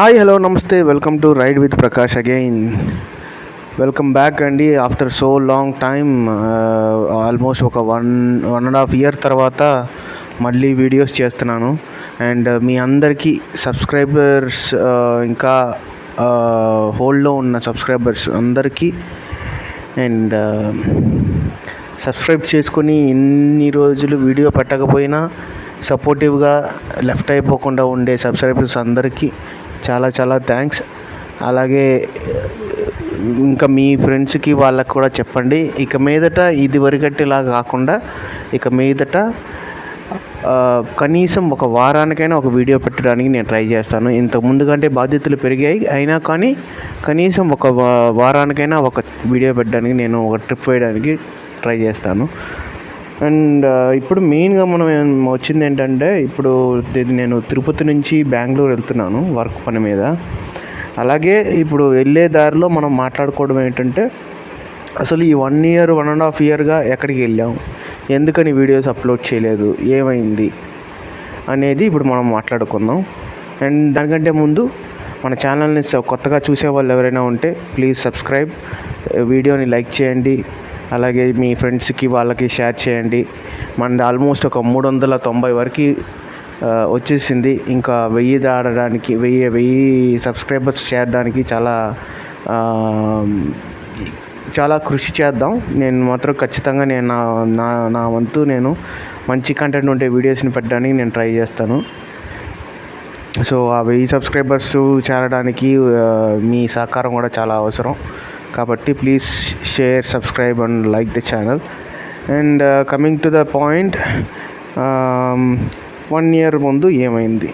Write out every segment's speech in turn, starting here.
Hi hello namaste. Welcome to ride with Prakash again. Welcome back అండి. After so long time almost ఒక one one and half year తర్వాత మళ్ళీ videos చేస్తున్నాను. And మీ అందరికీ subscribers ఇంకా హోల్డ్లో ఉన్న సబ్స్క్రైబర్స్ అందరికీ అండ్ సబ్స్క్రైబ్ చేసుకొని ఇన్ని రోజులు వీడియో పెట్టకపోయినా సపోర్టివ్గా లెఫ్ట్ అయిపోకుండా ఉండే సబ్స్క్రైబర్స్ అందరికీ చాలా చాలా థ్యాంక్స్ అలాగే ఇంకా మీ ఫ్రెండ్స్కి వాళ్ళకి కూడా చెప్పండి. ఇక మీదట ఇది వరకటిలా కాకుండా ఇక మీదట కనీసం ఒక వారానికైనా ఒక వీడియో పెట్టడానికి నేను ట్రై చేస్తాను. ఇంతకు ముందు కంటే బాధ్యతలు పెరిగాయి. అయినా కానీ కనీసం ఒక వారానికైనా ఒక వీడియో పెట్టడానికి నేను ఒక ట్రిప్ వేయడానికి ట్రై చేస్తాను. అండ్ ఇప్పుడు మెయిన్గా మనం వచ్చింది ఏంటంటే ఇప్పుడు ఇది నేను తిరుపతి నుంచి బెంగళూరు వెళ్తున్నాను వర్క్ పని మీద. అలాగే ఇప్పుడు వెళ్ళే దారిలో మనం మాట్లాడుకోవడం ఏంటంటే అసలు ఈ one year one and half ఇయర్గా ఎక్కడికి వెళ్ళాం? ఎందుకని వీడియోస్ అప్లోడ్ చేయలేదు? ఏమైంది? అనేది ఇప్పుడు మనం మాట్లాడుకుందాం. అండ్ దానికంటే ముందు మన ఛానల్ని కొత్తగా చూసే వాళ్ళు ఎవరైనా ఉంటే ప్లీజ్ సబ్స్క్రైబ్. వీడియోని లైక్ చేయండి. అలాగే మీ ఫ్రెండ్స్కి వాళ్ళకి షేర్ చేయండి. మనది ఆల్మోస్ట్ ఒక మూడు వందల తొంభై వరకు వచ్చేసింది. ఇంకా వెయ్యి దాడడానికి వెయ్యి వెయ్యి సబ్స్క్రైబర్స్ చేరడానికి చాలా చాలా కృషి చేద్దాం. నేను మాత్రం ఖచ్చితంగా నేను నా నా నా వంతు నేను మంచి కంటెంట్ ఉండే వీడియోస్ని పెట్టడానికి నేను ట్రై చేస్తాను. సో ఆ వెయ్యి సబ్స్క్రైబర్స్ చేరడానికి మీ సహకారం కూడా చాలా అవసరం. కాబట్టి please share subscribe and like the channel and coming to the point one year ముందు ఏమైంది?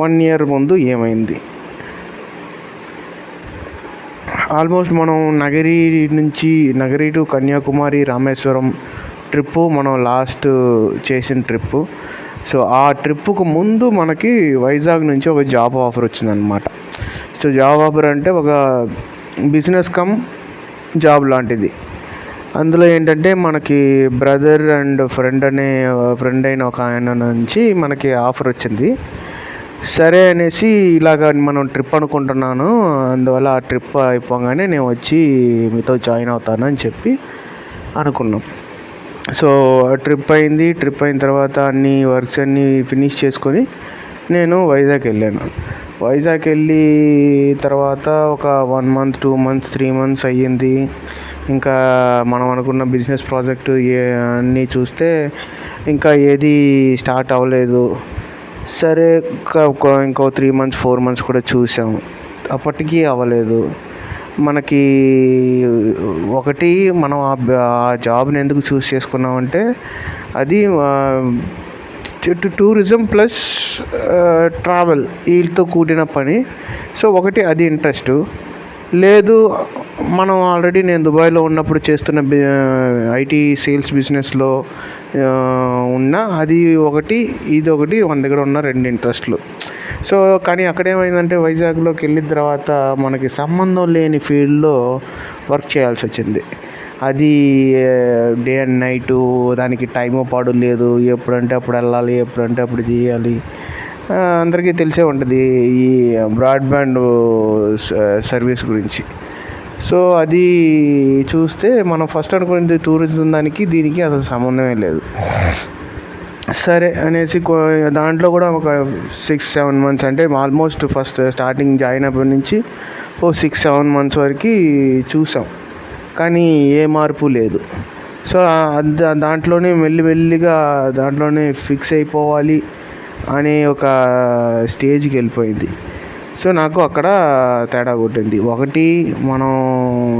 వన్ ఇయర్ ముందు ఏమైంది? ఆల్మోస్ట్ మనం నగరి నుంచి నగరి టు కన్యాకుమారి రామేశ్వరం ట్రిప్పు మనం లాస్ట్ చేసిన ట్రిప్పు. సో ఆ ట్రిప్పుకు ముందు మనకి వైజాగ్ నుంచి ఒక జాబ్ ఆఫర్ వచ్చిందనమాట సో జాబ్ ఆఫర్ అంటే ఒక బిజినెస్ కమ్ జాబ్ లాంటిది. అందులో ఏంటంటే మనకి బ్రదర్ అండ్ ఫ్రెండ్ అనే ఫ్రెండ్ అయిన ఒక ఆయన నుంచి మనకి ఆఫర్ వచ్చింది. సరే అనేసి ఇలాగ మనం ట్రిప్ అనుకుంటున్నాను అందువల్ల ఆ ట్రిప్ అయిపోగానే నేను వచ్చి మీతో జాయిన్ అవుతాను అని చెప్పి అనుకున్నాం. సో ట్రిప్ అయింది. ట్రిప్ అయిన తర్వాత అన్ని వర్క్స్ అన్నీ ఫినిష్ చేసుకొని నేను వైజాగ్ వెళ్ళాను. వైజాగ్ వెళ్ళి తర్వాత ఒక one month two months three months అయ్యింది. ఇంకా మనం అనుకున్న బిజినెస్ ప్రాజెక్ట్ ఏ అన్నీ చూస్తే ఇంకా ఏది స్టార్ట్ అవ్వలేదు. సరే ఇంకా ఒక ఇంకో త్రీ మంత్స్ ఫోర్ మంత్స్ కూడా చూసాం. అప్పటికీ అవ్వలేదు. మనకి ఒకటి మనం ఆ జాబ్ని ఎందుకు చూస్ చేసుకున్నామంటే అది టూరిజం ప్లస్ ట్రావెల్ వీళ్ళతో కూడిన పని. సో ఒకటి అది ఇంట్రెస్ట్. లేదు మనం ఆల్రెడీ నేను దుబాయ్లో ఉన్నప్పుడు చేస్తున్న ఐటీ సేల్స్ బిజినెస్లో ఉన్న అది ఒకటి ఇది ఒకటి మన దగ్గర ఉన్న రెండు ఇంట్రెస్ట్లు. సో కానీ అక్కడ ఏమైందంటే వైజాగ్లోకి వెళ్ళిన తర్వాత మనకి సంబంధం లేని ఫీల్డ్లో వర్క్ చేయాల్సి వచ్చింది. అది డే అండ్ నైటు దానికి టైము పాడు లేదు ఎప్పుడంటే అప్పుడు వెళ్ళాలి ఎప్పుడంటే అప్పుడు చేయాలి. అందరికీ తెలిసే ఉంటుంది ఈ బ్రాడ్బ్యాండ్ సర్వీస్ గురించి. సో అది చూస్తే మనం ఫస్ట్ అనుకునేది టూరిజం దానికి దీనికి అసలు సంబంధమే లేదు. సరే అనేసి దాంట్లో కూడా ఒక సిక్స్ సెవెన్ మంత్స్ అంటే ఆల్మోస్ట్ ఫస్ట్ స్టార్టింగ్ జాయిన్ అయినప్పటి నుంచి ఓ సిక్స్ సెవెన్ మంత్స్ వరకు చూసాం. కానీ ఏ మార్పు లేదు. సో దా- దాంట్లోనే మెల్లి మెల్లిగా దాంట్లోనే ఫిక్స్ అయిపోవాలి. అనే ఒక స్టేజ్కి వెళ్ళిపోయింది. సో నాకు అక్కడ తేడా కొట్టింది. ఒకటి మనం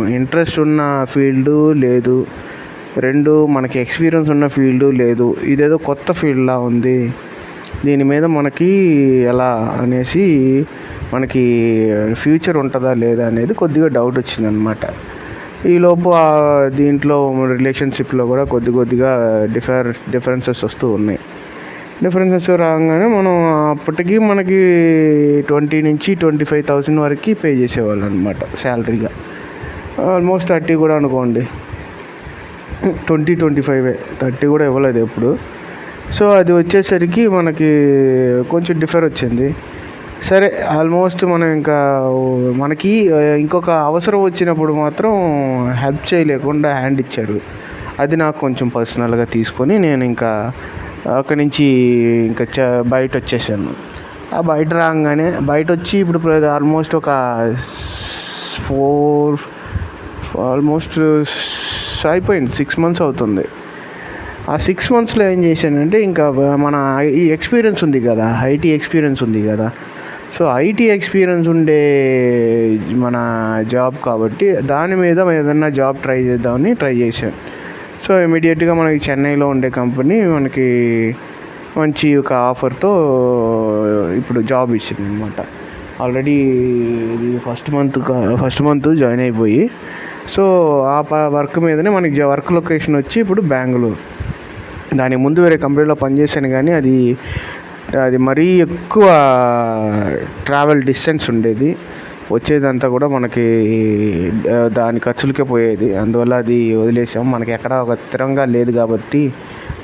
ఇంట్రెస్ట్ ఉన్న ఫీల్డు లేదు. రెండు మనకి ఎక్స్పీరియన్స్ ఉన్న ఫీల్డు లేదు. ఇదేదో కొత్త ఫీల్డ్లా ఉంది. దీని మీద మనకి ఎలా అనేసి మనకి ఫ్యూచర్ ఉంటుందా లేదా అనేది కొద్దిగా డౌట్ వచ్చిందనమాట ఈలోపు దీంట్లో రిలేషన్షిప్లో కూడా కొద్ది కొద్దిగా డిఫర్ డిఫరెన్సెస్ వస్తూ ఉన్నాయి. డిఫరెన్సెస్ రాగానే మనం అప్పటికి మనకి ట్వంటీ నుంచి ట్వంటీ ఫైవ్ థౌసండ్ వరకు పే చేసేవాళ్ళు అనమాట శాలరీగా. ఆల్మోస్ట్ థర్టీ కూడా అనుకోండి. ట్వంటీ ట్వంటీ ఫైవ్ థర్టీ కూడా ఇవ్వలేదు ఎప్పుడు. సో అది వచ్చేసరికి మనకి కొంచెం డిఫర్ వచ్చింది. సరే ఆల్మోస్ట్ మనం ఇంకా మనకి ఇంకొక అవసరం వచ్చినప్పుడు మాత్రం హెల్ప్ చేయలేకుండా హ్యాండ్ ఇచ్చారు. అది నాకు కొంచెం పర్సనల్గా తీసుకొని నేను ఇంకా అక్కడి నుంచి ఇంకా చ బయట వచ్చేసాను. ఆ బయట రాగానే బయట వచ్చి ఇప్పుడు ఆల్మోస్ట్ ఒక ఫోర్ ఆల్మోస్ట్ అయిపోయింది. సిక్స్ మంత్స్ అవుతుంది. ఆ సిక్స్ మంత్స్లో ఏం చేశానంటే ఇంకా మన ఈ ఎక్స్పీరియన్స్ ఉంది కదా ఐటీ ఎక్స్పీరియన్స్ ఉంది కదా. సో ఐటీ ఎక్స్పీరియన్స్ ఉండే మన జాబ్ కాబట్టి దాని మీద ఏదన్నా జాబ్ ట్రై చేద్దామని ట్రై చేశాను. సో ఇమీడియట్గా మనకి చెన్నైలో ఉండే కంపెనీ మనకి మంచి ఒక ఆఫర్తో ఇప్పుడు జాబ్ ఇచ్చింది అనమాట ఆల్రెడీ ఇది first month first month join అయిపోయి. సో ఆ ప- వర్క్ మీదనే మనకి జ- వర్క్ లొకేషన్ వచ్చి ఇప్పుడు బెంగళూరు దాని ముందు వేరే కంపెనీలో పనిచేశాను కానీ అది అది మరీ ఎక్కువ ట్రావెల్ డిస్టెన్స్ ఉండేది. వచ్చేదంతా కూడా మనకి దాని ఖర్చులకే పోయేది. అందువల్ల అది వదిలేసాం. మనకి ఎక్కడ ఒక స్థిరంగా లేదు కాబట్టి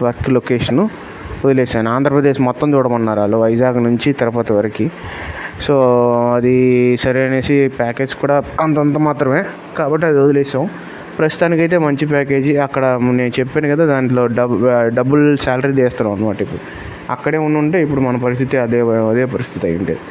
వర్క్ లొకేషను వదిలేసాను. ఆంధ్రప్రదేశ్ మొత్తం చూడమన్నారు వాళ్ళు వైజాగ్ నుంచి తిరుపతి వరకు. సో అది సరే అనేసి ప్యాకేజ్ కూడా అంతంత మాత్రమే కాబట్టి అది వదిలేసాం. ప్రస్తుతానికైతే మంచి ప్యాకేజీ. అక్కడ నేను చెప్పాను కదా దాంట్లో డబ్ డబుల్ శాలరీ తీస్తున్నాం అనమాట ఇప్పుడు. అక్కడే ఉండి ఉంటే ఇప్పుడు మన పరిస్థితి అదే అదే పరిస్థితి అయి ఉండేది.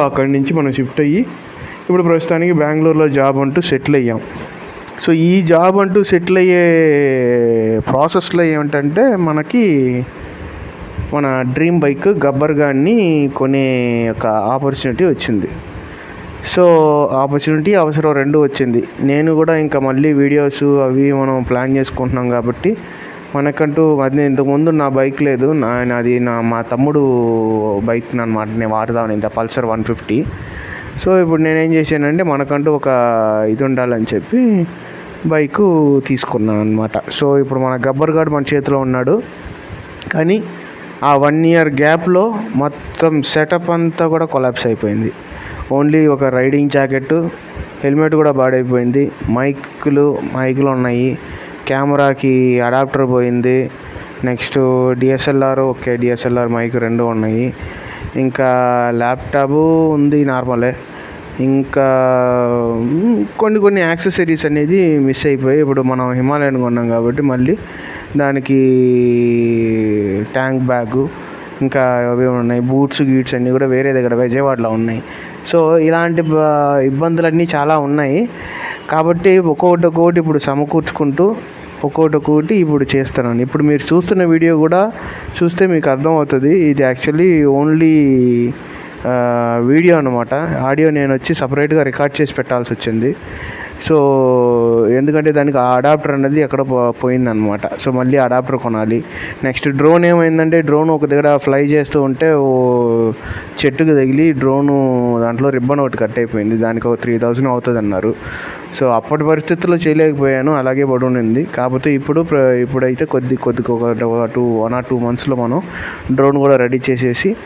అక్కడి నుంచి మనం షిఫ్ట్ అయ్యి ఇప్పుడు ప్రస్తుతానికి బెంగళూరులో జాబ్ అంటూ సెటిల్ అయ్యాం. సో ఈ జాబ్ అంటూ సెటిల్ అయ్యే ప్రాసెస్లో ఏమిటంటే మనకి మన డ్రీమ్ బైక్ గబ్బర్ గాన్ని కొనే ఒక ఆపర్చునిటీ వచ్చింది. సో ఆపర్చునిటీ అవసరం రెండు వచ్చింది. నేను కూడా ఇంకా మళ్ళీ వీడియోస్ అవి మనం ప్లాన్ చేసుకుంటున్నాం కాబట్టి మనకంటూ అది ఇంతకుముందు నా బైక్ లేదు. నా నాది నా మా తమ్ముడు బైక్ అనమాట నేను వాడదామని ఇంత పల్సర్ వన్ ఫిఫ్టీ. సో ఇప్పుడు నేనేం చేశానంటే మనకంటూ ఒక ఇది ఉండాలని చెప్పి బైకు తీసుకున్నాను అనమాట సో ఇప్పుడు మన గబ్బర్ గార్డ్ మన చేతిలో ఉన్నాడు. కానీ ఆ వన్ ఇయర్ గ్యాప్లో మొత్తం సెటప్ అంతా కూడా కొలాప్స్ అయిపోయింది. ఓన్లీ ఒక రైడింగ్ జాకెట్ హెల్మెట్ కూడా పాడైపోయింది మైకులు మైకులు ఉన్నాయి. కెమెరాకి అడాప్టర్ పోయింది. Next DSLR okay DSLR mic రెండు ఉన్నాయి. ఇంకా ల్యాప్టాప్ ఉంది నార్మలే. ఇంకా కొన్ని కొన్ని యాక్సెసరీస్ అనేది మిస్ అయిపోయి ఇప్పుడు మనం హిమాలయన్ కొన్నాం కాబట్టి మళ్ళీ దానికి ట్యాంక్ బ్యాగు ఇంకా అవి ఉన్నాయి. బూట్స్ గీట్స్ అన్నీ కూడా వేరే దగ్గర విజయవాడలో ఉన్నాయి. సో ఇలాంటి ఇబ్బందులన్నీ చాలా ఉన్నాయి. కాబట్టి ఒక్కొక్కటి ఒక్కొక్కటి ఇప్పుడు సమకూర్చుకుంటూ ఒక్కొక్కటి ఒక్కొక్కటి ఇప్పుడు చేస్తున్నాను ఇప్పుడు మీరు చూస్తున్న వీడియో కూడా చూస్తే మీకు అర్థమవుతుంది. ఇది యాక్చువల్లీ ఓన్లీ వీడియో అనమాట ఆడియో నేను వచ్చి సపరేట్గా రికార్డ్ చేసి పెట్టాల్సి వచ్చింది. సో ఎందుకంటే దానికి ఆ అడాప్టర్ అనేది ఎక్కడ పో- పోయిందనమాట సో మళ్ళీ అడాప్టర్ కొనాలి. నెక్స్ట్ డ్రోన్ ఏమైందంటే డ్రోన్ ఒక దగ్గర ఫ్లై చేస్తూ ఉంటే ఓ చెట్టుకు తగిలి డ్రోను దాంట్లో రిబ్బన్ ఒకటి కట్ అయిపోయింది. దానికి ఒక త్రీ థౌజండ్ అవుతుంది అన్నారు సో అప్పటి పరిస్థితుల్లో చేయలేకపోయాను. అలాగే పడి కాకపోతే ఇప్పుడు ప్ర- ఇప్పుడైతే కొద్ది కొద్ది ఒక టూ వన్ ఆర్ టూ మంత్స్లో మనం డ్రోన్ కూడా రెడీ చేసేసి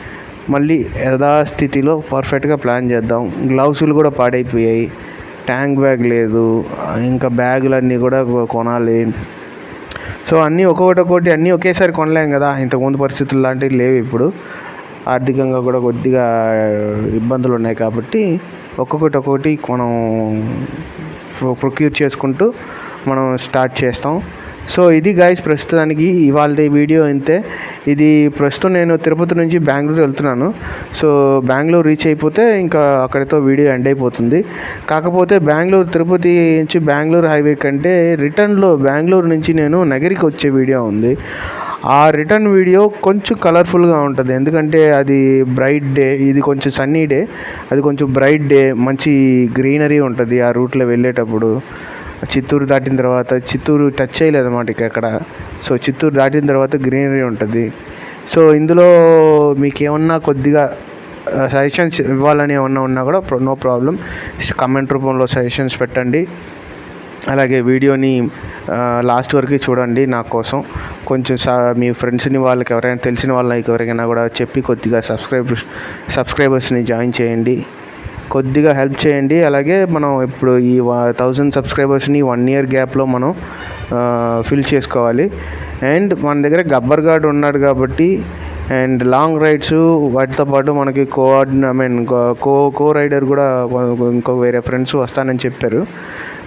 మళ్ళీ యథాస్థితిలో పర్ఫెక్ట్గా ప్లాన్ చేద్దాం. గ్లౌసులు కూడా పాడైపోయాయి. ట్యాంక్ బ్యాగ్ లేదు. ఇంకా బ్యాగులన్నీ కూడా కొనాలి. సో అన్నీ ఒక్కొక్కటి ఒక్కొక్కటి అన్నీ ఒకేసారి కొనలేం కదా. ఇంతకుముందు పరిస్థితులు లాంటివి లేవు ఇప్పుడు. ఆర్థికంగా కూడా కొద్దిగా ఇబ్బందులు ఉన్నాయి కాబట్టి ఒక్కొక్కటి ఒక్కొక్కటి మనం ప్రొక్యూర్ చేసుకుంటూ మనం స్టార్ట్ చేస్తాం. సో ఇది గాయస్ ప్రస్తుతానికి ఇవాళ వీడియో అంతే ఇది ప్రస్తుతం నేను తిరుపతి నుంచి బెంగళూరు వెళ్తున్నాను. సో బెంగళూరు రీచ్ అయిపోతే ఇంకా అక్కడితో వీడియో ఎండ్ అయిపోతుంది. కాకపోతే బెంగళూరు తిరుపతి నుంచి బెంగళూరు హైవే కంటే రిటర్న్లో బెంగళూరు నుంచి నేను నగరికి వచ్చే వీడియో ఉంది. ఆ రిటర్న్ వీడియో కొంచెం కలర్ఫుల్గా ఉంటుంది. ఎందుకంటే అది బ్రైట్ డే ఇది కొంచెం సన్నీ డే అది కొంచెం బ్రైట్ డే మంచి గ్రీనరీ ఉంటుంది ఆ రూట్లో వెళ్ళేటప్పుడు. చిత్తూరు దాటిన తర్వాత చిత్తూరు టచ్ చేయలేదు అనమాట ఇక్కడ సో చిత్తూరు దాటిన తర్వాత గ్రీనరీ ఉంటుంది. సో ఇందులో మీకు ఏమన్నా కొద్దిగా సజెషన్స్ ఇవ్వాలని ఏమన్నా ఉన్నా కూడా నో ప్రాబ్లం కమెంట్ రూపంలో సజెషన్స్ పెట్టండి. అలాగే వీడియోని లాస్ట్ వరకు చూడండి నా కోసం కొంచెం సా మీ ఫ్రెండ్స్ని వాళ్ళకి ఎవరైనా తెలిసిన వాళ్ళకి ఎవరికైనా కూడా చెప్పి కొద్దిగా సబ్స్క్రైబర్స్ సబ్స్క్రైబర్స్ని జాయిన్ చేయండి కొద్దిగా హెల్ప్ చేయండి అలాగే మనం ఇప్పుడు ఈ థౌజండ్ సబ్స్క్రైబర్స్ని వన్ ఇయర్ గ్యాప్లో మనం ఫిల్ చేసుకోవాలి అండ్ మన దగ్గర గబ్బర్ గార్డ్ ఉన్నాడు కాబట్టి అండ్ లాంగ్ రైడ్స్ వాటితో పాటు మనకి కోఆర్డిన I mean co co rider కూడా ఇంకో వేరే ఫ్రెండ్స్ వస్తానని చెప్పారు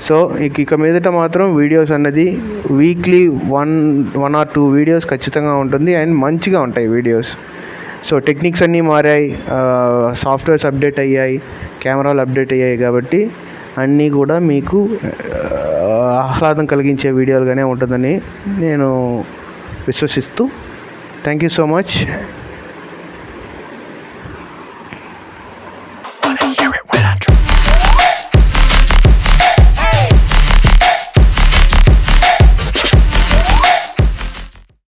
సో ఇక ఇక మీదట మాత్రం వీడియోస్ అన్నది weekly one one or two videos ఖచ్చితంగా ఉంటుంది అండ్ మంచిగా ఉంటాయి వీడియోస్ సో టెక్నిక్స్ అన్నీ మారాయి సాఫ్ట్వేర్స్ అప్డేట్ అయ్యాయి కెమెరాలు అప్డేట్ అయ్యాయి కాబట్టి అన్నీ కూడా మీకు ఆహ్లాదం కలిగించే వీడియోలుగానే ఉంటుందని నేను విశ్వసిస్తూ థ్యాంక్ యూ సో మచ్